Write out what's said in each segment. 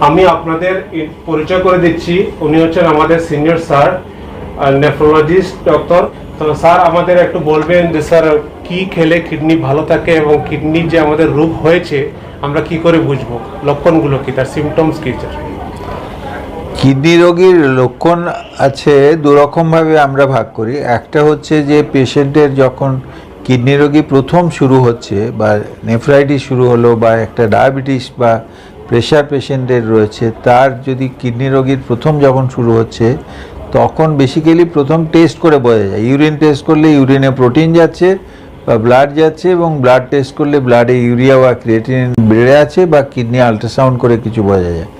আমি আপনাদের পরিচয় করে দিচ্ছি। উনি হচ্ছেন আমাদের সিনিয়র স্যার নেফ্রোলজিস্ট ডক্টর তো স্যার, আমাদের একটু বলবেন যে স্যার, কি খেলে কিডনি ভালো থাকে এবং কিডনির যে আমাদের রোগ হয়েছে, আমরা কি করে বুঝব? লক্ষণগুলো কি? তার সিমটমস কি? স্যার। কিডনি রোগীর লক্ষণ আছে দুরকমভাবে আমরা ভাগ করি। একটা হচ্ছে যে পেশেন্টের যখন কিডনি রোগী প্রথম শুরু হচ্ছে বা নেফ্রাইটিস শুরু হলো বা একটা ডায়াবেটিস বা প্রেশার পেশেন্টের রয়েছে, তার যদি কিডনি রোগীর প্রথম যখন শুরু হচ্ছে, তখন বেসিক্যালি প্রথম টেস্ট করে বোঝা যায়। ইউরিন টেস্ট করলে ইউরিনে প্রোটিন যাচ্ছে বা ব্লাড যাচ্ছে এবং ব্লাড টেস্ট করলে ব্লাডে ইউরিয়া বা ক্রিয়েটিন বেড়ে আছে বা কিডনি আল্ট্রাসাউন্ড করে কিছু বোঝা যায়।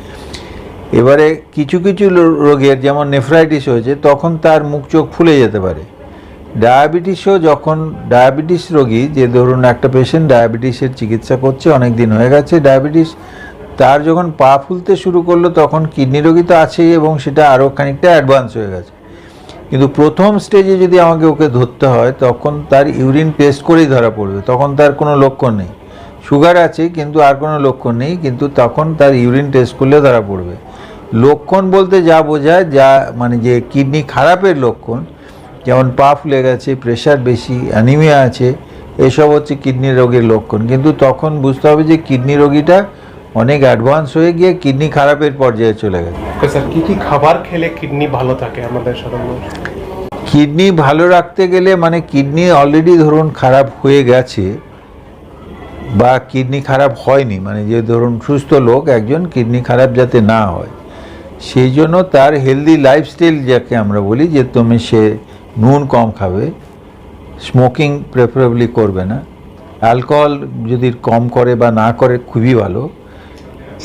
এবারে কিছু কিছু রোগের যেমন নেফ্রাইটিস হয়েছে, তখন তার মুখ চোখ ফুলে যেতে পারে। ডায়াবেটিসও যখন ডায়াবেটিস রোগী, যে ধরুন একটা পেশেন্ট ডায়াবেটিসের চিকিৎসা করছে অনেক দিন হয়ে গেছে ডায়াবেটিস তার যখন পা ফুলতে শুরু করল, তখন কিডনি রোগী তো আছেই এবং সেটা আরও খানিকটা অ্যাডভান্স হয়ে গেছে। কিন্তু প্রথম স্টেজে যদি আমাকে ওকে ধরতে হয়, তখন তার ইউরিন টেস্ট করেই ধরা পড়বে। তখন তার কোনো লক্ষণ নেই। সুগার আছে, কিন্তু আর কোনো লক্ষণ নেই, কিন্তু তখন তার ইউরিন টেস্ট করলে ধরা পড়বে। লক্ষণ বলতে যা বোঝায়, যা মানে যে কিডনি খারাপের লক্ষণ, যেমন পা ফুলে গেছে প্রেশার বেশি অ্যানিমিয়া আছে, এসব হচ্ছে কিডনি রোগের লক্ষণ। কিন্তু তখন বুঝতে হবে যে কিডনি রোগীটা অনেক অ্যাডভান্স হয়ে গিয়ে কিডনি খারাপের পর্যায়ে চলে গেছে। স্যার কি কি খাবার খেলে কিডনি ভালো থাকে আমাদের সাধারণ কিডনি ভালো রাখতে গেলে মানে কিডনি অলরেডি ধরুন খারাপ হয়ে গেছে বা কিডনি খারাপ হয়নি মানে যে ধরুন সুস্থ লোক একজন কিডনি খারাপ যাতে না হয় সেই জন্য তার হেলদি লাইফস্টাইল যাকে আমরা বলি যে তুমি সে নুন কম খাবে স্মোকিং প্রেফারেবলি করবে না অ্যালকোহল যদি কম করে বা না করে খুবই ভালো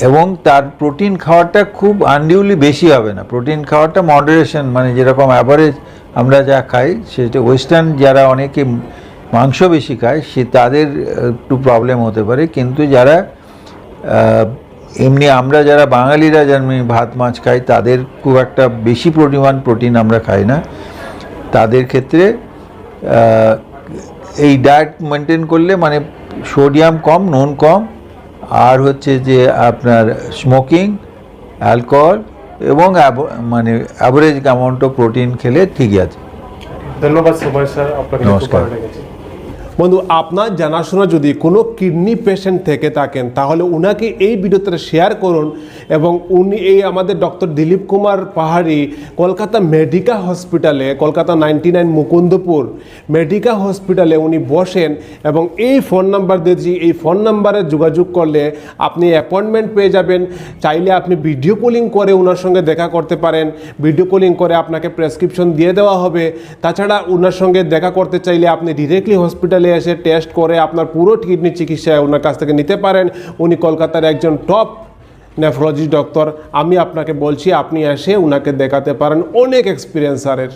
এবং তার প্রোটিন খাওয়াটা খুব আনডিউলি বেশি হবে না। প্রোটিন খাওয়াটা মডারেশন মানে যেরকম অ্যাভারেজ আমরা যা খাই, সেটা ওয়েস্টার্ন যারা অনেকে মাংস বেশি খায়, সে তাদের একটু প্রবলেম হতে পারে। কিন্তু যারা এমনি আমরা যারা বাঙালিরা যেমনি ভাত, মাছ খাই, তাদের খুব একটা বেশি পরিমাণ প্রোটিন আমরা খাই না। তাদের ক্ষেত্রে এই ডায়েট মেনটেন করলে মানে সোডিয়াম কম, নুন কম আর হচ্ছে যে আপনার স্মোকিং অ্যালকোহল এবং মানে অ্যাভারেজ অ্যামাউন্ট অফ প্রোটিন খেলে ঠিকই আছে ধন্যবাদ সবাই স্যার আপনাকে নমস্কার। বন্ধু, আপনার জানাশোনা যদি কোনো কিডনি পেশেন্ট থেকে থাকেন, তাহলে উনাকে এই ভিডিওতে শেয়ার করুন এবং উনি এই আমাদের ডক্টর দিলীপ কুমার পাহাড়ি কলকাতা মেডিকা হসপিটালে, Kolkata ninety nine Mukundapur Medica হসপিটালে উনি বসেন এবং এই ফোন নাম্বার দিয়েছি এই ফোন নাম্বারে যোগাযোগ করলে আপনি অ্যাপয়েন্টমেন্ট পেয়ে যাবেন। চাইলে আপনি ভিডিও কলিং করে ওনার সঙ্গে দেখা করতে পারেন। ভিডিও কলিং করে আপনাকে প্রেসক্রিপশন দিয়ে দেওয়া হবে। তাছাড়া ওনার সঙ্গে দেখা করতে চাইলে আপনি ডিরেক্টলি হসপিটালে এসে টেস্ট করে আপনার পুরো কিডনি চিকিৎসা ওনার কাছ থেকে নিতে পারেন। উনি কলকাতার একজন টপ নেফ্রোলজি ডক্টর আমি আপনাকে বলছি, আপনি এসে ওনাকে দেখাতে পারেন অনেক এক্সপিরিয়েন্স স্যারের